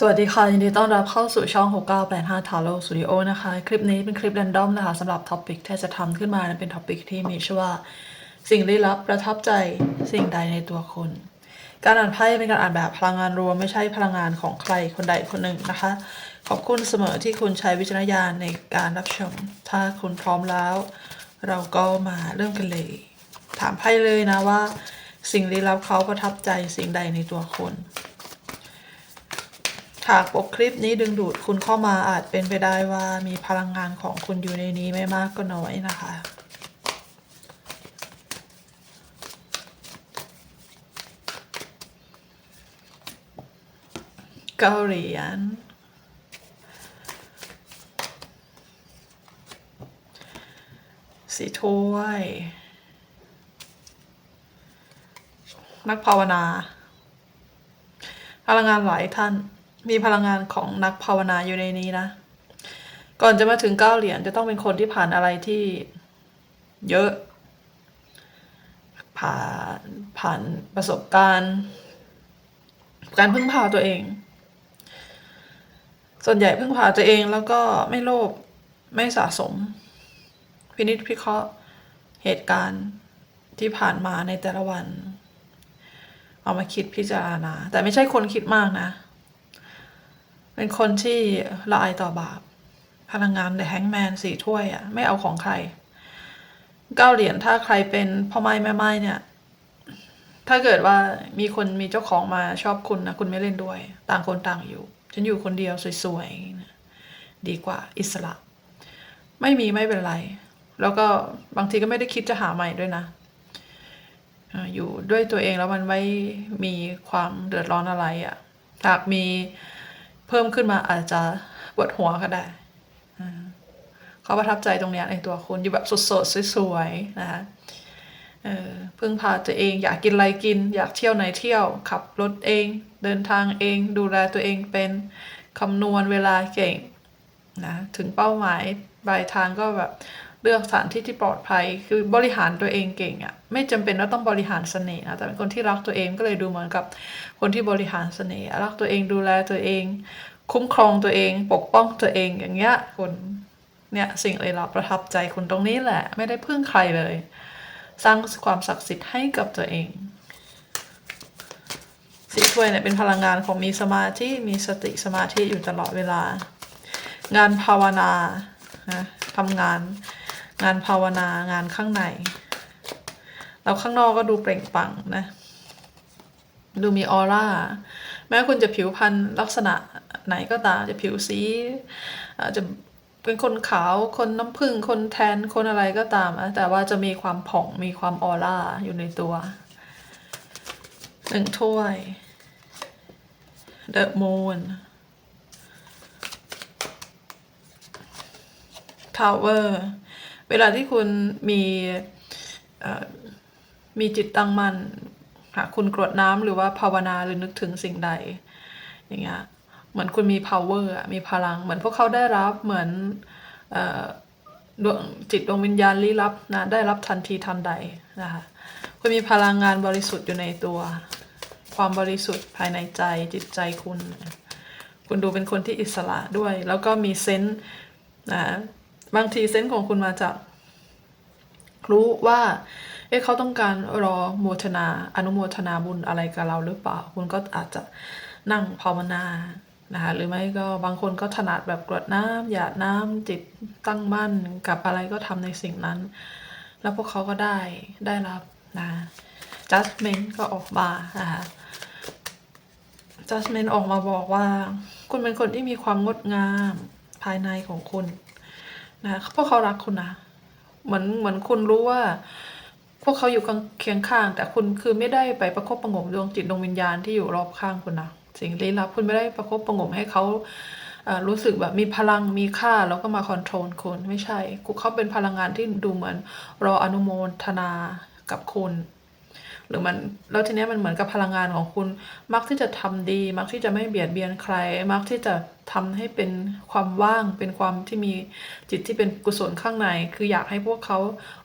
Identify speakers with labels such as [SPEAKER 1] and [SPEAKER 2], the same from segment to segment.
[SPEAKER 1] สวัสดีค่ะ ยินดีต้อนรับเข้าสู่ช่อง 6985 Taro Studio นะคะ คลิปนี้เป็นคลิป r รนดอมนะคะสำหรับท็อปิกที่จะทำขึ้นมานะเป็นท็อปิกที่มีชื่อว่า สิ่งลี้ลับประทับใจสิ่งใดในตัวคุณ การอ่านไพ่เป็นการอ่านแบบพลังงานรวมไม่ใช่พลังงานของใครคนใดคนหนึ่งนะคะ ขอบคุณเสมอที่คุณใช้วิจารณญาณในการรับชม ถ้าคุณพร้อมแล้ว เราก็มาเริ่มกันเลย ถามไพ่เลยนะว่า สิ่งลี้ลับเขาประทับใจสิ่งใดในตัวคุณ หากปกคลิปนี้ดึงดูดคุณเข้ามาอาจเป็นไปได้ว่ามีพลังงานของคุณอยู่ในนี้ไม่มากก็น้อยนะคะ เกาหรียญสีถ้วยนักภาวนา พลังงานหลายท่าน มีพลังงานของนักภาวนาอยู่ในนี้นะ ก่อนจะมาถึงเก้าเหรียญจะต้องเป็นคนที่ผ่านอะไรที่เยอะ ผ่านผ่านประสบการณ์ การพึ่งพาตัวเอง ส่วนใหญ่พึ่งพาตัวเองแล้วก็ไม่โลภไม่สะสม พินิจพิเคราะห์เหตุการณ์ที่ผ่านมาในแต่ละวัน เอามาคิดพิจารณา แต่ไม่ใช่คนคิดมากนะ เป็นคนที่ละอายต่อบาป พลังงานในแฮงแมนสี่ถ้วยอะไม่เอาของใครเก้าเหรียญถ้าใครเป็นพ่อไม้แม่ไม้เนี่ย ถ้าเกิดว่ามีคนมีเจ้าของมาชอบคุณนะคุณไม่เล่นด้วย ต่างคนต่างอยู่ ฉันอยู่คนเดียวสวยๆนะดีกว่าอิสระ ไม่มีไม่เป็นไร แล้วก็บางทีก็ไม่ได้คิดจะหาใหม่ด้วยนะอ่าอยู่ด้วยตัวเองแล้วมันไม่มีความเดือดร้อนอะไรอะ่ะหากมี เพิ่มขึ้นมาอาจจะปวดหัวก็ได้เขาประทับใจตรงเนี้ยในตัวคุณอยู่แบบสดๆสวยๆนะคะเพึ่งพาตัวเองอยากกินอะไรกิน อยากเที่ยวไหนเที่ยว ขับรถเอง เดินทางเอง ดูแลตัวเองเป็นคำนวณเวลาเก่งนะถึงเป้าหมายปลายทางก็แบบ เลือกสถานที่ที่ปลอดภัย คือบริหารตัวเองเก่งอะ่ะไม่จำเป็นว่าต้องบริหารเสน่ห์นะแต่เป็นคนที่รักตัวเองก็เลยดูเหมือนกับคนที่บริหารเสน่ห์รักตัวเองดูแลตัวเอง คุ้มครองตัวเอง ปกป้องตัวเองอย่างเงี้ยคนเนี่ยสิ่งเลยเราประทับใจคุณตรงนี้แหละ ไม่ได้พึ่งใครเลย สร้างความศักดิ์สิทธิ์ให้กับตัวเองสีถ้วยเนี่ยเป็นพลังงานของมีสมาธิมีสติสมาธิอยู่ตลอดเวลา งานภาวนานะทำงาน งานภาวนางานข้างใน แล้วข้างนอกก็ดูเปล่งปลั่งนะ ดูมีออร่า แม้คุณจะผิวพรรณลักษณะไหนก็ตามจะผิวสีอาจจะเป็นคนขาวคนน้ำผึ้งคนแทนคนอะไรก็ตามนะแต่ว่าจะมีความผ่องมีความออร่าอยู่ในตัวหนึ่งถ้วย The Moon Tower เวลาที่คุณมีมีจิตตั้งมั่นหากคุณกรวดน้ำหรือว่าภาวนาหรือนึกถึงสิ่งใด อย่างเงี้ยเหมือนคุณมี power มีพลัง เหมือนพวกเขาได้รับเหมือนดวงจิตดวงวิญญาณลี้ลับนะได้รับทันทีทันใดนะคะคุณมีพลังงานบริสุทธิ์อยู่ในตัว ความบริสุทธิ์ภายในใจจิตใจคุณ คุณดูเป็นคนที่อิสระด้วย แล้วก็มีเซนส์นะ บางทีเซนส์ของคุณมาจากรู้ว่า เอ๊ะเขาต้องการรอโมทนา อนุโมทนาบุญอะไรกับเราหรือเปล่า คุณก็อาจจะนั่งภาวนานะคะหรือไม่ก็บางคนก็ถนัดแบบกรวดน้ำหยาดน้ำจิตตั้งมั่นกับอะไรก็ทำในสิ่งนั้น แล้วพวกเขาก็ได้ได้รับนะ judgment ก็ออกมานะคะ judgment ออกมาบอกว่า คุณเป็นคนที่มีความงดงามภายในของคุณ นะเพราะเขารักคุณนะเหมือนเหมือนคุณรู้ว่า พวกเขาอยู่ข้างเคียงข้าง แต่คุณคือไม่ได้ไปประคบประงมดวงจิตดวงวิญญาณที่อยู่รอบข้างคุณนะสิ่งลี้ลับคุณไม่ได้ประคบประงมให้เขารู้สึกแบบมีพลังมีค่าแล้วก็มาคอนโทรลคุณไม่ใช่เขาเป็นพลังงานที่ดูเหมือนรออนุโมทนากับคุณ หรือมันแล้วทีเนี้ยมันเหมือนกับพลังงานของคุณ มักที่จะทำดี มักที่จะไม่เบียดเบียนใคร มักที่จะทำให้เป็นความว่าง เป็นความที่มีจิตที่เป็นกุศลข้างใน คืออยากให้พวกเขา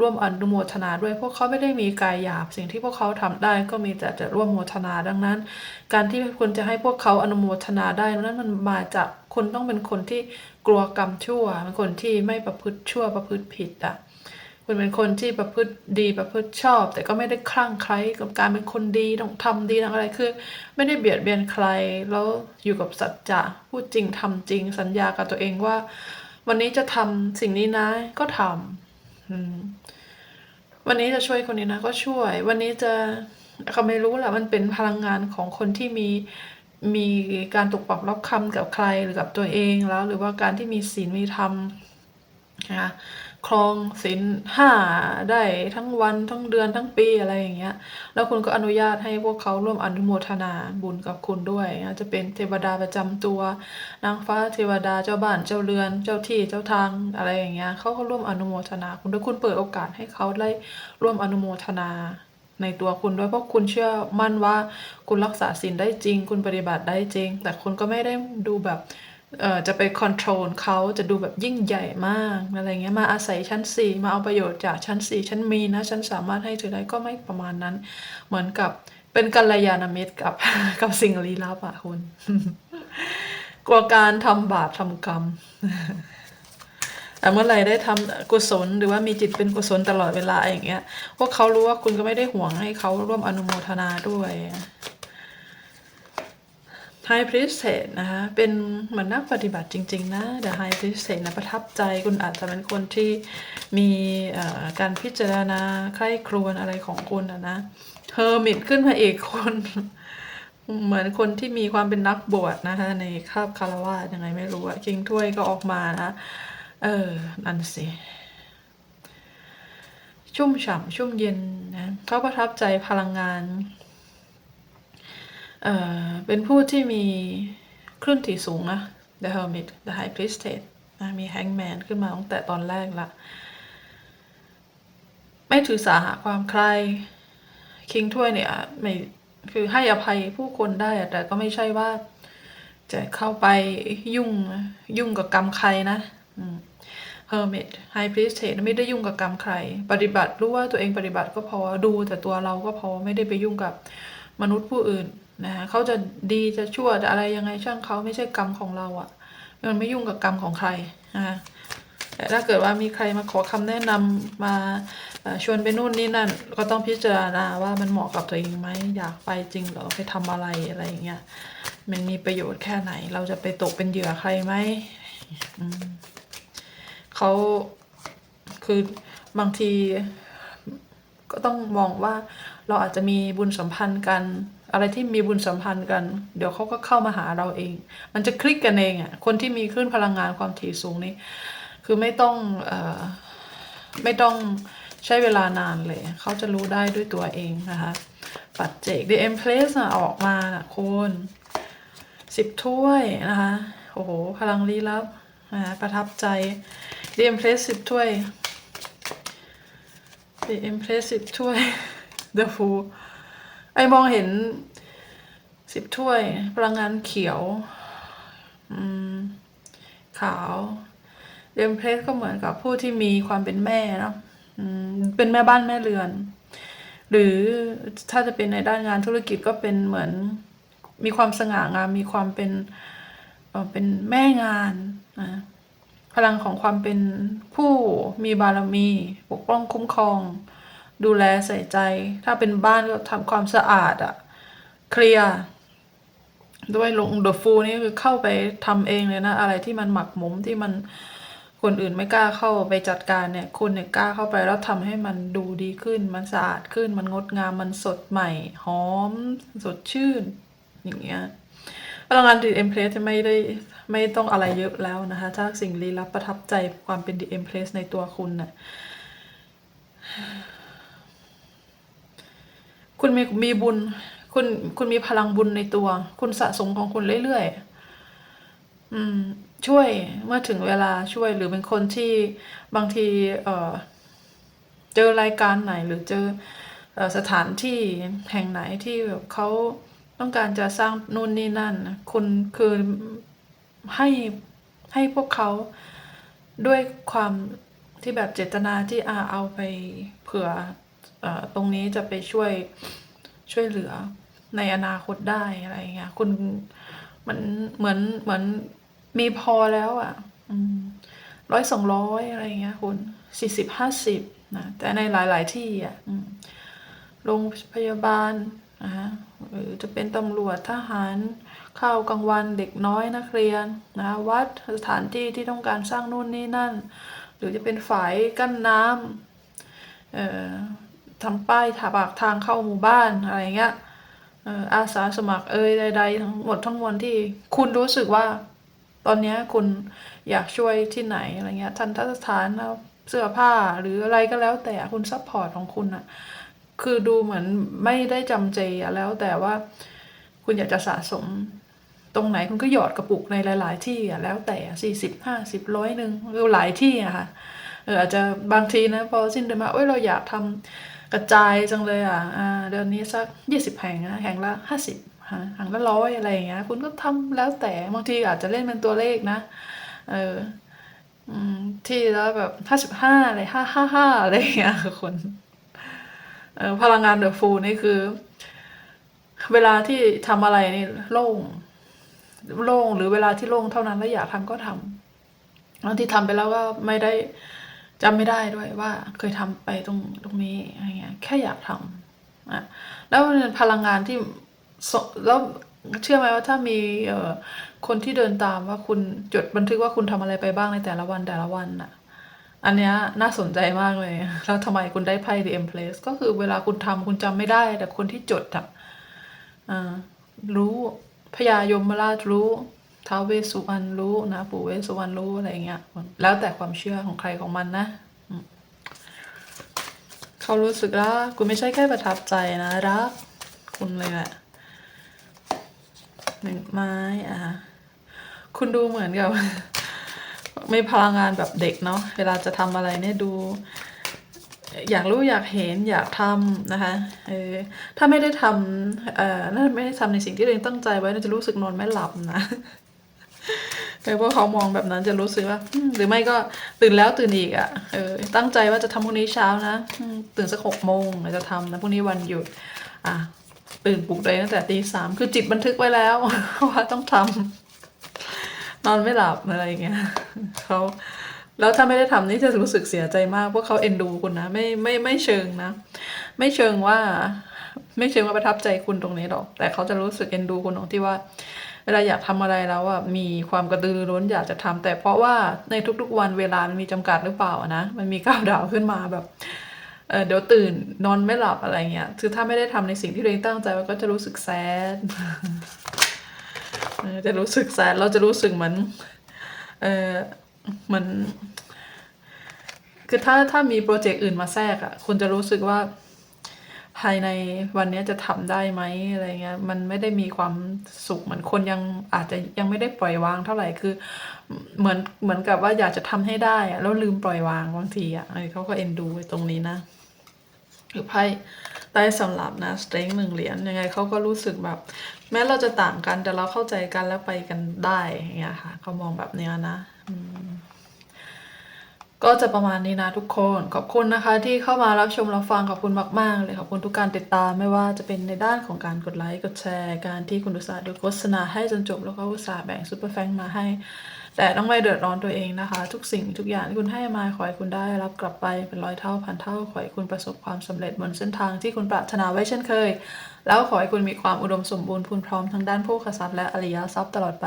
[SPEAKER 1] ร่วมอนุโมทนาด้วย พวกเขาไม่ได้มีกายหยาบ สิ่งที่พวกเขาทำได้ก็มีแต่จะร่วมโมทนาดังนั้น การที่คุณจะให้พวกเขาอนุโมทนาได้นั้นมันมาจากคุณต้องเป็นคนที่กลัวกรรมชั่วเป็นคนที่ไม่ประพฤติชั่วประพฤติผิดอะ คุณเป็นคนที่ประพฤติดีประพฤติชอบ แต่ก็ไม่ได้คลั่งไคล้กับการเป็นคนดีต้องทำดีต้องอะไรคือ ไม่ได้เบียดเบียนใครแล้วอยู่กับสัจจะพูดจริงทำจริง สัญญากับตัวเองว่า วันนี้จะทำสิ่งนี้นะก็ทำวันนี้จะช่วยคนนี้นะ ก็ช่วย วันนี้จะเขาไม่รู้แหละมันเป็นพลังงานของคนที่มีมีการตกปรับรับคำกับใครหรือกับตัวเองแล้ว หรือว่าการที่มีศีลมีธรรมนะคะ ครองศีลห้าได้ทั้งวันทั้งเดือนทั้งปีอะไรอย่างเงี้ย แล้วคุณก็อนุญาตให้พวกเขาร่วมอนุโมทนาบุญกับคุณด้วยอาจจะเป็นเทวดาประจำตัวนางฟ้าเทวดาเจ้าบ้านเจ้าเรือนเจ้าที่เจ้าทางอะไรอย่างเงี้ยเขาก็ร่วมอนุโมทนาคุณถ้าคุณเปิดโอกาสให้เขาได้ร่วมอนุโมทนาในตัวคุณด้วยเพราะคุณเชื่อมั่นว่าคุณรักษาศีลได้จริง คุณปฏิบัติได้จริง แต่คุณก็ไม่ได้ดูแบบ เอ่อจะไปคอนโทรลเขาจะดูแบบยิ่งใหญ่มากอะไรเงี้ยมาอาศัยชั้นสี่มาเอาประโยชน์จากชั้นสี่ชั้นมีนะฉันสามารถให้เธอได้ก็ไม่ประมาณนั้น เหมือนกับเป็นกัลยาณมิตรกับกับสิ่งลี้ลับอะคุณกลัวการทำบาปทำกรรมแต่เมื่อไรได้ทำกุศลหรือว่ามีจิตเป็นกุศลตลอดเวลาอย่างเงี้ยพวกเขารู้ว่าคุณก็ไม่ได้ห่วงให้เขาร่วมอนุโมทนาด้วย High Priest เนะคะเป็นเหมือนนักปฏิบัติจริง ๆ นะ The High Priest เนะประทับใจคุณอาจจะเป็นคนที่มีการพิจารณาใคร่ครวญอะไรของคุณนะนะ Hermit ขึ้นมาอีกคน เหมือนคนที่มีความเป็นนักบวชนะคะ ในคาบคารวาสยังไงไม่รู้อะคิงถ้วยก็ออกมานะ เออ นั่นสิชุ่มฉ่ำชุ่มเย็นนะเขาประทับใจพลังงาน เอ่อเป็นผู้ที่มีคลื่นถี่สูงนะ The Hermit The High Priestess นะมี Hangman ขึ้นมาตั้งแต่ตอนแรกละ ไม่ถือสาหาความใคร คิงถ้วยเนี่ยไม่คือให้อภัยผู้คนได้แต่ก็ไม่ใช่ว่าจะเข้าไปยุ่งยุ่งกับกรรมใครนะอืม Hermit High Priestess ไม่ได้ยุ่งกับกรรมใคร ปฏิบัติรู้ว่าตัวเองปฏิบัติก็พอดูแต่ตัวเราก็พอไม่ได้ไปยุ่งกับมนุษย์ผู้อื่น นะคะเขาจะดีจะชั่วจะอะไรยังไงช่างเขาไม่ใช่กรรมของเราอะ่ะ มันไม่ยุ่งกับกรรมของใครนะคะแต่ถ้าเกิดว่ามีใครมาขอคำแนะนำมาชวนไปนู่นนี่นั่น ก็ต้องพิจารณาว่ามันเหมาะกับตัวเองไหมอยากไปจริงหรอไปทำอะไรอะไรอย่างเงี้ยมันมีประโยชน์แค่ไหน เราจะไปตกเป็นเหยื่อใครไหมมเขาคือบางทีก็ต้องมองว่าเราอาจจะมีบุญสัมพันธ์กัน อะไรที่มีบุญสัมพันธ์กัน เดี๋ยวเขาก็เข้ามาหาเราเอง มันจะคลิกกันเองอะ่ะคนที่มีคลื่นพลังงานความถี่สูงนี่คือไม่ต้องอไม่ต้องใช้เวลานานเลย เขาจะรู้ได้ด้วยตัวเองนะคะ ปัจเจก The Empress อะออกมานะคุณสิบถ้วยนะคะ โอ้โห พลังลี้ลับนะะประทับใจ The Empress สิบถ้วย The Empress สิบถ้วย The Fool ไอมองเห็นสิบถ้วย พลังงานเขียวอืมขาว The Empress ก็เหมือนกับผู้ที่มีความเป็นแม่เนาะอืมเป็นแม่บ้านแม่เรือน หรือถ้าจะเป็นในด้านงานธุรกิจก็เป็นเหมือนมีความสง่างามมีความเป็นเอ่อเป็นแม่งานนะพลังของความเป็นผู้มีบารมี ปกป้องคุ้มครอง ดูแลใส่ใจ ถ้าเป็นบ้านก็ทำความสะอาดอะเคลียร์ด้วยลงเดอะฟูนี่คือเข้าไปทำเองเลยนะ อะไรที่มันหมักหมมที่มันคนอื่นไม่กล้าเข้าไปจัดการเนี่ยคุณเนี่ยกล้าเข้าไปแล้วทำให้มันดูดีขึ้น มันสะอาดขึ้น มันงดงามมันสดใหม่ หอม สดชื่น อย่างเงี้ยพลังงานดีเอ็มเพลสจะไม่ได้ไม่ต้องอะไรเยอะแล้วนะคะ ถ้าสิ่งลี้ลับประทับใจความเป็นดีเอ็มเพลสในตัวคุณน่ะ คุณมีมีบุญ คุณคุณมีพลังบุญในตัว คุณสะสมของคุณเรื่อยๆอืม ช่วยเมื่อถึงเวลาช่วยหรือเป็นคนที่บางที เอ่อเจอรายการไหน หรือเจอสถานที่แห่งไหนที่แบบเขาต้องการจะสร้างนู่นนี่นั่น คุณคือให้ให้พวกเขาด้วยความที่แบบเจตนาที่อาเอาไปเผื่อ ตรงนี้จะไปช่วยช่วยเหลือในอนาคตได้อะไรเงี้ยคุณมือนเหมือนเหมือนมีพอแล้วอะร้อยสองร้อยอะไรเงี้ยคุณสี่สิบห้าสิบนะแต่ในหลาย ๆ ที่อะโรงพยาบาลนะฮะหรือจะเป็นตำรวจทหารข้าวกลางวันเด็กน้อยนักเรียนนะวัดสถานที่ที่ต้องการสร้างนู่นนี่นั่น หรือจะเป็นฝายกั้นน้ำเอ่อ ทำป้ายถาปากทางเข้าหมู่บ้านอะไรเงี้ยอาสาสมัครเอ่ยใด ๆ ทั้งหมดทั้งมวลที่คุณรู้สึกว่า ตอนนี้คุณอยากช่วยที่ไหนอะไรเงี้ยทันทสถานเอาเสื้อผ้าหรืออะไรก็แล้วแต่คุณซัพพอร์ตของคุณอะคือดูเหมือนไม่ได้จำเจแล้วแต่ว่าคุณอยากจะสะสมตรงไหนคุณก็หยอดกระปุกในหลาย ๆ ที่อะแล้วแต่สี่สิบห้าสิบร้อยหนึ่งหรือหลายที่อะค่ะอาจจะบางทีนะพอสิ้นเดือนมาเอ้ยเราอยากทำ กระจายจังเลยอะอ่าเดือนนี้สักยี่สิบแห่งนะแห่งละห้าสิบแห่งละร้อยอะไรอย่างเงี้ย คุณก็ทำแล้วแต่บางทีอาจจะเล่นเป็นตัวเลขนะ เออที่แล้วแบบห้าสิบห้าอะไรห้าห้าห้าอะไรอย่างเงี้ยค่ะคุณเออพลังงานเดอะฟูนี่คือ เวลาที่ทำอะไรนี่โล่งโล่งหรือเวลาที่โล่งเท่านั้นแล้วอยากทำก็ทำบางทีทำไปแล้วก็ไม่ได้ จำไม่ได้ด้วยว่าเคยทำไปตรงตรงนี้อะไรเงี้ยแค่อยากทำอะแล้วพลังงานที่แล้วเชื่อไหมว่าถ้ามีเออคนที่เดินตามว่าคุณจดบันทึกว่าคุณทำอะไรไปบ้างในแต่ละวันแต่ละวันน่ะอันเนี้ยน่าสนใจมากเลย แล้วทำไมคุณได้ไพ่ The Empress ก็คือเวลาคุณทำคุณจำไม่ได้ แต่คนที่จดอะอ่ารู้พญายมราชรู้ ท้าวเวสสุวรรณรู้นะปู่เวสสุวรรณรู้อะไรเงี้ยแล้วแต่ความเชื่อของใครของมันนะเขารู้สึกรักคุณไม่ใช่แค่ประทับใจนะรักคุณเลยแหละหนึ่งไม้อะคุณดูเหมือนกับมีพลังงานแบบเด็กเนาะเวลาจะทำอะไรเนี่ยดู อยากรู้อยากเห็นอยากทำนะคะเออถ้าไม่ได้ทำเอ่อถ้าไม่ได้ทำในสิ่งที่ตัวเองตั้งใจไว้น่าจะรู้สึกนอนไม่หลับนะ เออพราะเขามองแบบนั้นจะรู้สึกว่าหรือไม่ก็ตื่นแล้วตื่นอีกอะ่ะเออตั้งใจว่าจะทำพรุ่งนี้เช้านะตื่นสักหกโมงจะทำนะพรุ่งนี้วันหยุดอะตื่นปลุกเองตั้งแต่ตีสามคือจิตบันทึกไว้แล้วว่าต้องทำนอนไม่หลับอะไรอย่างเงี้ยเขาแล้วถ้าไม่ได้ทำนี่จะรู้สึกเสียใจมากพราะเขาเอ็นดูคุณนะไม่ไม่ไม่เชิงนะ ไม่เชิงว่า ไม่เชิงว่าประทับใจคุณตรงนี้หรอก แต่เขาจะรู้สึกเอ็นดูคุณตรงที่ว่า เวลาอยากทำอะไรแล้วอะมีความกระตือรือร้นอยากจะทำแต่เพราะว่าในทุกๆวันเวลามันมีจำกัดหรือเปล่านะมันมีก้าวดาวขึ้นมาแบบเออเดี๋ยวตื่นนอนไม่หลับอะไรเงี้ยคือถ้าไม่ได้ทำในสิ่งที่ตัวเองตั้งใจไว้ก็จะรู้สึกแซดจะรู้สึกแสนเราจะรู้สึกเหมือนเออเหมือนคือถ้าถ้ามีโปรเจกต์อื่นมาแทรกอะคุณจะรู้สึกว่า ภายในวันนี้จะทำได้ไหมอะไรเงี้ยมันไม่ได้มีความสุขเหมือนคนยังอาจจะยังไม่ได้ปล่อยวางเท่าไหร่คือ เหมือนเหมือนกับว่าอยากจะทำให้ได้อะแล้วลืมปล่อยวางบางทีอะเขาก็เอ็นดูตรงนี้นะหรือไพ่ใต้สำหรับนะสเตรงหนึ่งเหรียญยังไงเขาก็รู้สึกแบบ แม้เราจะต่างกันแต่เราเข้าใจกันแล้วไปกันได้อย่างเงี้ยค่ะเขามองแบบเนี้ยนะ ก็จะประมาณนี้นะทุกคน ขอบคุณนะคะ ที่เข้ามารับชมรับฟังขอบคุณมาก ๆ เลยขอบคุณทุกการติดตามไม่ว่าจะเป็นในด้านของการกดไลค์กดแชร์ การที่คุณอุตสาห์ดูโฆษณาให้จนจบแล้วก็อุตส่าห์แบ่งซุปเปอร์แฟงมาให้ แต่ต้องไม่เดือดร้อนตัวเองนะคะ ทุกสิ่งทุกอย่างที่คุณให้มาขอให้คุณได้รับกลับไปเป็นร้อยเท่าพันเท่าขอให้คุณประสบความสำเร็จบนเส้นทางที่คุณปรารถนาไว้เช่นเคย แล้วขอให้คุณมีความอุดมสมบูรณ์พูนพร้อมทั้งด้านผู้ขทรัพย์และอริยทรัพย์ตลอดไป